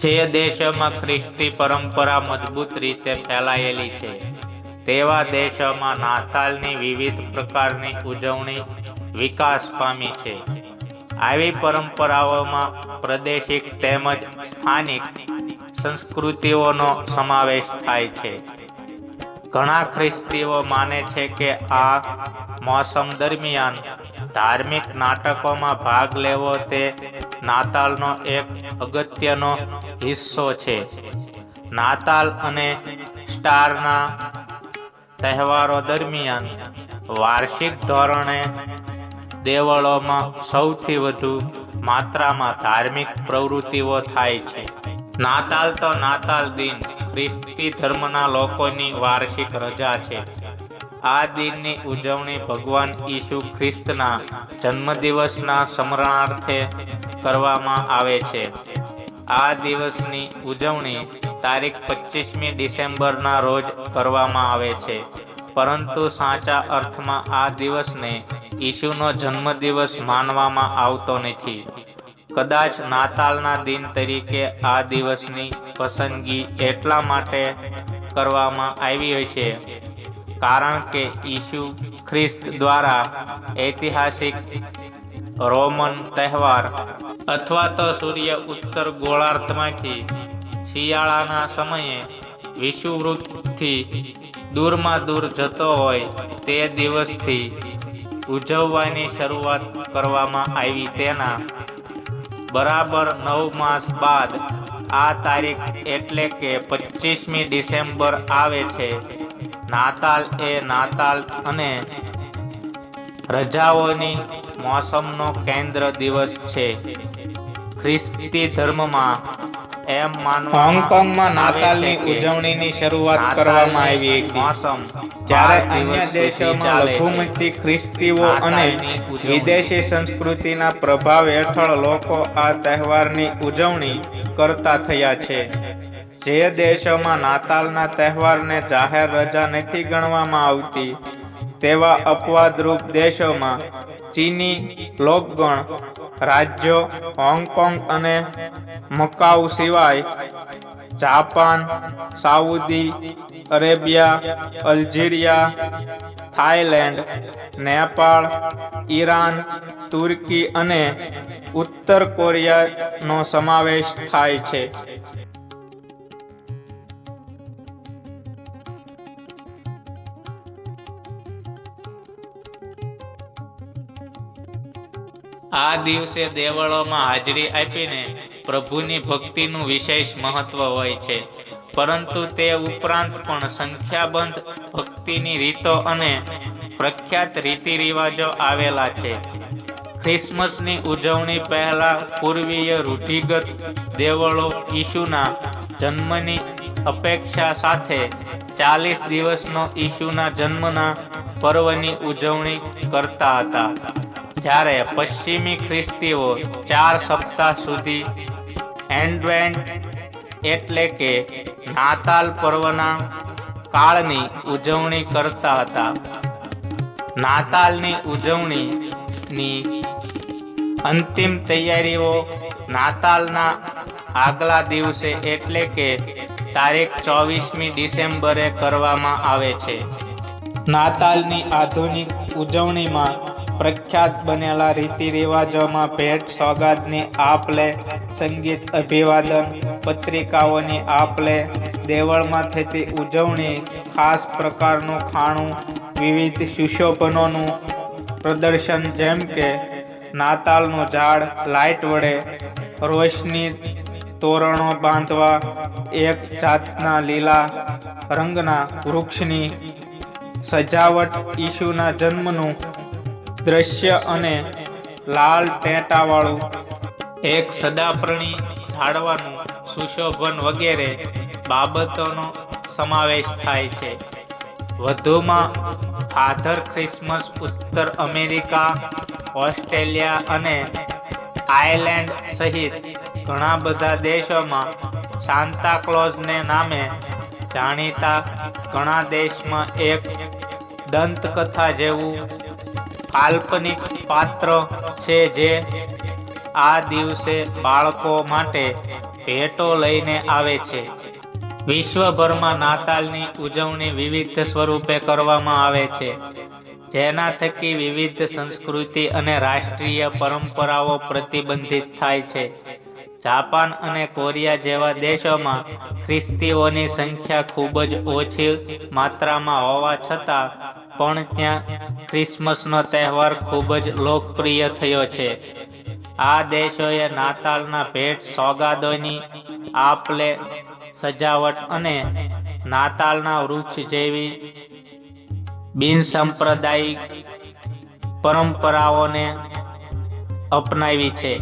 જે દેશોમાં ખ્રિસ્તી પરંપરા મજબૂત રીતે ફેલાયેલી છે, તેવા દેશોમાં નાતાલની વિવિધ પ્રકારની ઉજવણી વિકાસ પામી છે. આવી પરંપરાઓમાં પ્રાદેશિક તેમજ સ્થાનિક સંસ્કૃતિઓનો સમાવેશ થાય છે. ઘણા ખ્રિસ્તીઓ માને છે કે આ મોસમ દરમિયાન ધાર્મિક નાટકોમાં ભાગ લેવો તે નાતાલનો એક અગત્યનો હિસ્સો છે. નાતાલ અને સ્ટારના તહેવારો દરમિયાન વાર્ષિક ધોરણે દેવળોમાં સૌથી વધુ માત્રામાં ધાર્મિક પ્રવૃત્તિઓ થાય છે. નાતાલ તો નાતાલ દિન, ખ્રિસ્તી ધર્મના લોકોની વાર્ષિક રજા છે. આ દિનની ઉજવણી ભગવાન ઈસુ ખ્રિસ્તના જન્મદિવસના સ્મરણાર્થે કરવામાં આવે છે. આ દિવસની ઉજવણી તારીખ પચીસમી ડિસેમ્બરના રોજ કરવામાં આવે છે. પરંતુ સાચા અર્થમાં આ દિવસને ઈસુનો જન્મદિવસ માનવામાં આવતો નથી. કદાચ નાતાલના દિન તરીકે આ દિવસની પસંદગી એટલા માટે કરવામાં આવી હશે કારણ કે ઈસુ ખ્રિસ્ત દ્વારા ઐતિહાસિક રોમન તહેવાર અથવા તો સૂર્ય ઉત્તર ગોળાર્ધમાંથી શિયાળાના સમયે વિષુવૃત્તથી દૂરમાં દૂર જતો હોય તે દિવસથી ઉજવવાની શરૂઆત કરવામાં આવી તેના બરાબર નવ માસ બાદ આ તારીખ એટલે કે પચીસમી ડિસેમ્બર આવે છે. નાતાલ એ નાતાલ અને રજાઓની મોસમનો કેન્દ્ર દિવસ છે. ખ્રિસ્તી ધર્મમાં એમ માનવામાં હોંગકોંગમાં નાતાલની ઉજવણીની શરૂઆત કરવામાં આવી હતી. મોસમ જ્યારે અન્ય દેશોમાં લઘુમતી ખ્રિસ્તીઓ અને વિદેશી સંસ્કૃતિના પ્રભાવ હેઠળ લોકો આ તહેવારની ઉજવણી કરતા થયા છે. જે દેશોમાં નાતાલના તહેવારને જાહેર રજા નથી ગણવામાં આવતી તેવા અપવાદરૂપ દેશોમાં ચીની લોકગણ રાજ્યો હોંગકોંગ અને મકાઉ સિવાય Japan, Saudi Arabia, Algeria Thailand Nepal, Iran, તુર્કી અને ઉત્તર કોરિયાનો સમાવેશ થાય છે. આ દિવસે દેવળોમાં હાજરી આપીને પ્રભુની ભક્તિનું વિશેષ મહત્વ હોય છે. પરંતુ તે ઉપરાંત પણ સંખ્યાબંધ ભક્તિની રીતો અને પ્રખ્યાત રીતિ રિવાજો આવેલા છે. ક્રિસમસની ઉજવણી પહેલા પૂર્વીય રૂઢિગત દેવળો ઈશુના જન્મની અપેક્ષા સાથે ચાલીસ દિવસનો ઈશુના જન્મના પર્વની ઉજવણી કરતા હતા. જ્યારે પશ્ચિમી ખ્રિસ્તીઓ ચાર સપ્તાહ સુધી એન્ડવેન્ટ એટલે કે નાતાલ પર્વના કાળની ઉજવણી કરતા હતા. નાતાલની ઉજવણીની અંતિમ તૈયારીઓ નાતાલના આગલા દિવસે એટલે કે તારીખ ચોવીસમી ડિસેમ્બરે કરવામાં આવે છે. નાતાલની આધુનિક ઉજવણીમાં પ્રખ્યાત બનેલા રીતિ રિવાજોમાં ભેટ સોગાદની આપ લે સંગીત અભિવાદન, પત્રિકાઓની આપ લે દેવળમાં થતી ઉજવણી, ખાસ પ્રકારનું ખાણું, વિવિધ સુશોભનોનું પ્રદર્શન જેમ કે નાતાલનું ઝાડ, લાઇટ વડે, રોશની તોરણો બાંધવા, એક જાતના લીલા રંગના વૃક્ષની સજાવટ ઈશુના જન્મનું દ્રશ્ય અને લાલ ટેટાવાળું એક સદાપ્રણી ઝાડવાનું સુશોભન વગેરે બાબતોનો સમાવેશ થાય છે. વધુમાં, ફાધર ક્રિસમસ ઉત્તર અમેરિકા, ઓસ્ટ્રેલિયા અને આયર્લેન્ડ સહિત ઘણા બધા દેશોમાં સાન્તા ક્લોઝને નામે જાણીતા ઘણા દેશમાં એક દંતકથા જેવું કાલ્પનિક પાત્ર છે જે આ દિવસે બાળકો માટે ભેટો લઈને આવે છે. વિશ્વભરમાં નાતાલની ઉજવણી વિવિધ સ્વરૂપે કરવામાં આવે છે. જેના થકી વિવિધ સંસ્કૃતિ અને રાષ્ટ્રીય પરંપરાઓ પ્રતિબંધિત થાય છે. જાપાન અને કોરિયા જેવા દેશોમાં ખ્રિસ્તીઓની સંખ્યા ખૂબ જ ઓછી માત્રામાં હોવા છતાં પણ ત્યાં ક્રિસમસનો તહેવાર ખૂબ જ લોકપ્રિય થયો છે. આ દેશોએ નાતાલના ભેટ, સોગાદોની આપલે, સજાવટ અને નાતાલના વૃક્ષ જેવી બિનસાંપ્રદાયિક પરંપરાઓને અપનાવી છે.